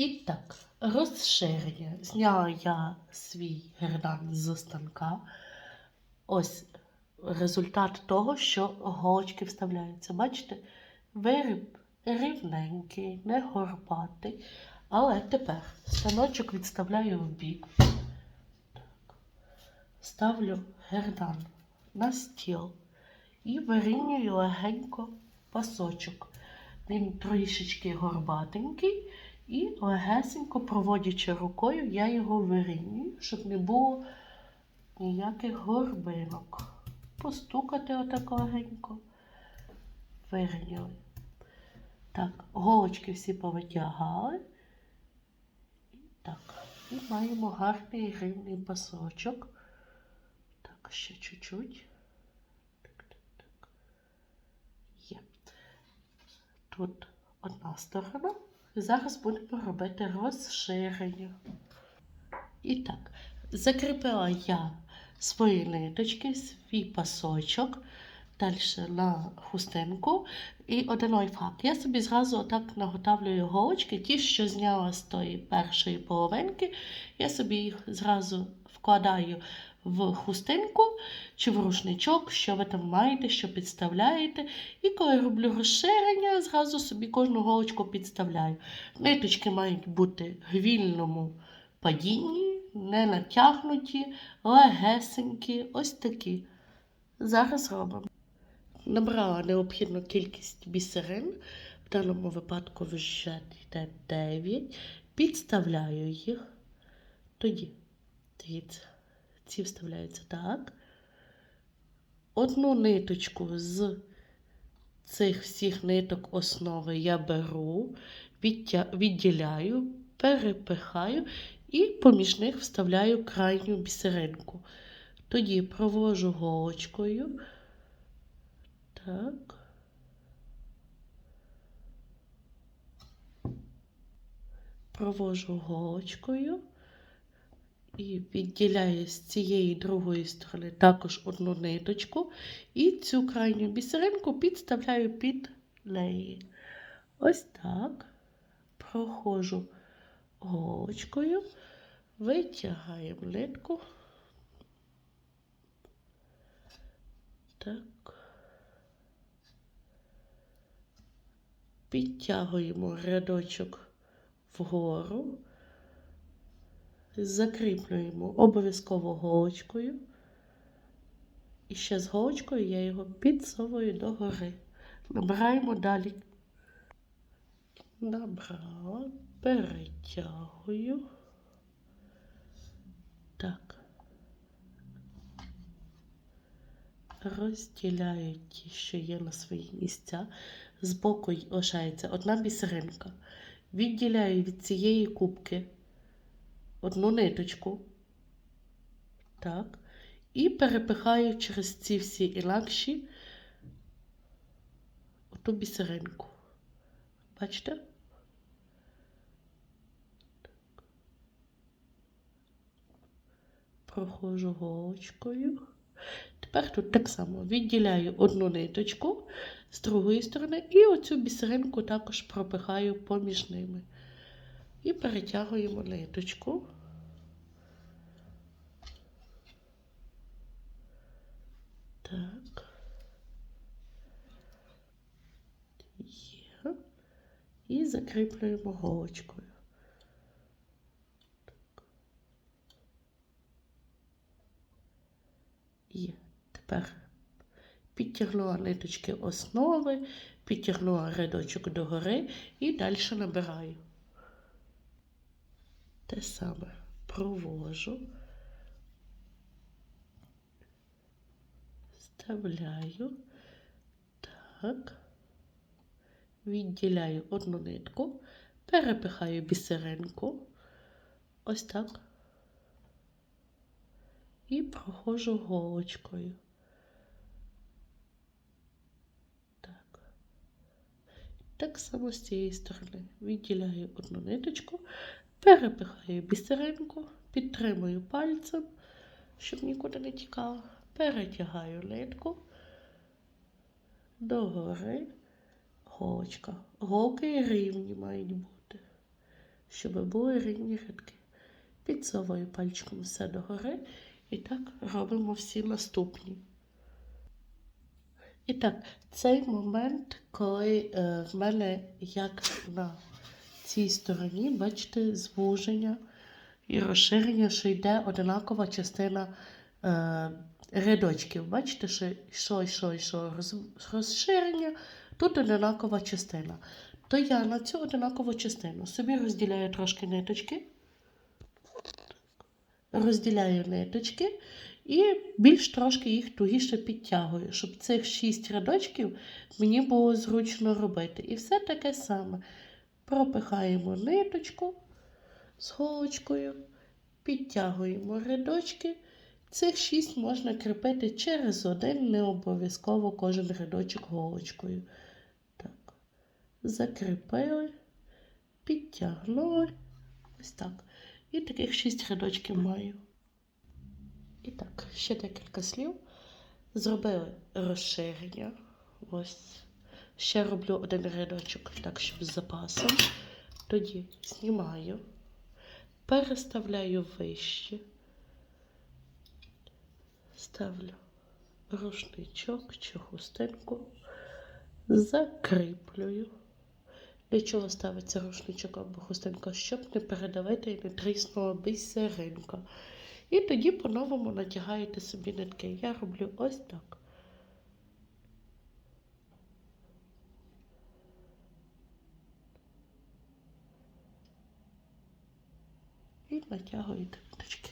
І так, розширення. Зняла я свій гердан з станка. Ось результат того, що голочки вставляються. Бачите, виріб рівненький, не горбатий. Але тепер станочок відставляю в бік. Ставлю гердан на стіл і вирівнюю легенько пасочок. Він трішечки горбатенький, і легесенько, проводячи рукою, я його вирівнюю, щоб не було ніяких горбинок. Постукати отак легенько. Вирівняли. Так, голочки всі повитягали. І так, і маємо гарний рівний пасочок. Так, ще чуть-чуть. Тут одна сторона. Зараз будемо робити розширення. І так, закріпила я свої ниточки, свій пасочок, далі на хустинку. І один лайфхак. Я собі зразу отак наготавлюю голочки, ті, що зняла з тої першої половинки, я собі їх зразу вкладаю в хустинку чи в рушничок, що ви там маєте, що підставляєте. І коли роблю розширення, зразу собі кожну голочку підставляю. Ниточки мають бути в вільному падінні, не натягнуті, легесенькі, ось такі. Зараз робимо. Набрала необхідну кількість бісерин, в даному випадку вже йде 9. Підставляю їх. Тоді, дивіться, ці вставляються так. Одну ниточку з цих всіх ниток основи я беру, відділяю, перепихаю і поміж них вставляю крайню бісеринку. Тоді провожу голочкою. Так. Провожу голочкою і відділяю з цієї другої сторони також одну ниточку. І цю крайню бісеринку підставляю під неї. Ось так. Проходжу голочкою, витягаємо нитку. Так. Підтягуємо рядочок вгору, закріплюємо обов'язково голочкою. І ще з голочкою я його підсовую догори. Набираємо далі. Набрала, перетягую. Так. Розділяю ті, що є на свої місця. Збоку лишається одна бісеринка. Відділяю від цієї кубки одну ниточку. Так. І перепихаю через ці всі інакші оту бісеринку. Бачите? Так. Проходжу голочкою. Тепер тут так само відділяю одну ниточку з другої сторони і оцю бісеринку також пропихаю поміж ними. І перетягуємо ниточку. Так. Є. І закріплюємо голочкою. Є. Тепер. Підтягнула ниточки основи, підтягнула рядочок догори і далі набираю. Те саме провожу, вставляю, так, відділяю одну нитку, перепихаю бісеринку, ось так, і проходжу голочкою. Так само з цієї сторони відділяю одну ниточку, перепихаю бісеринку, підтримую пальцем, щоб нікуди не тікало. Перетягаю нитку догори голочка. Голки рівні мають бути, щоб були рівні рядки. Підсовую пальчиком все догори і так робимо всі наступні. І так, цей момент, коли е, в мене як на цій стороні, бачите, звуження і розширення, що йде одинакова частина е, рядочків. Бачите, що йшло, йшло, йшло розширення, тут одинакова частина. То я на цю одинакову частину собі розділяю трошки ниточки, розділяю ниточки і більш трошки їх тугіше підтягую, щоб цих шість рядочків мені було зручно робити. І все таке саме. Пропихаємо ниточку з голочкою, підтягуємо рядочки. Цих шість можна кріпити через один, не обов'язково кожен рядочок голочкою. Так. Закріпили, підтягнули. Ось так. І таких шість рядочків маю. І так, ще декілька слів. Зробили розширення. Ось. Ще роблю один рядочок, так, щоб з запасом. Тоді знімаю, переставляю вище, ставлю рушничок чи хустинку, закріплюю. Для чого ставиться рушничок або хустинка? Щоб не передавити і не тріснула бісеринка. І тоді по-новому натягаєте собі нитки. Я роблю ось так. І натягуєте ниточки.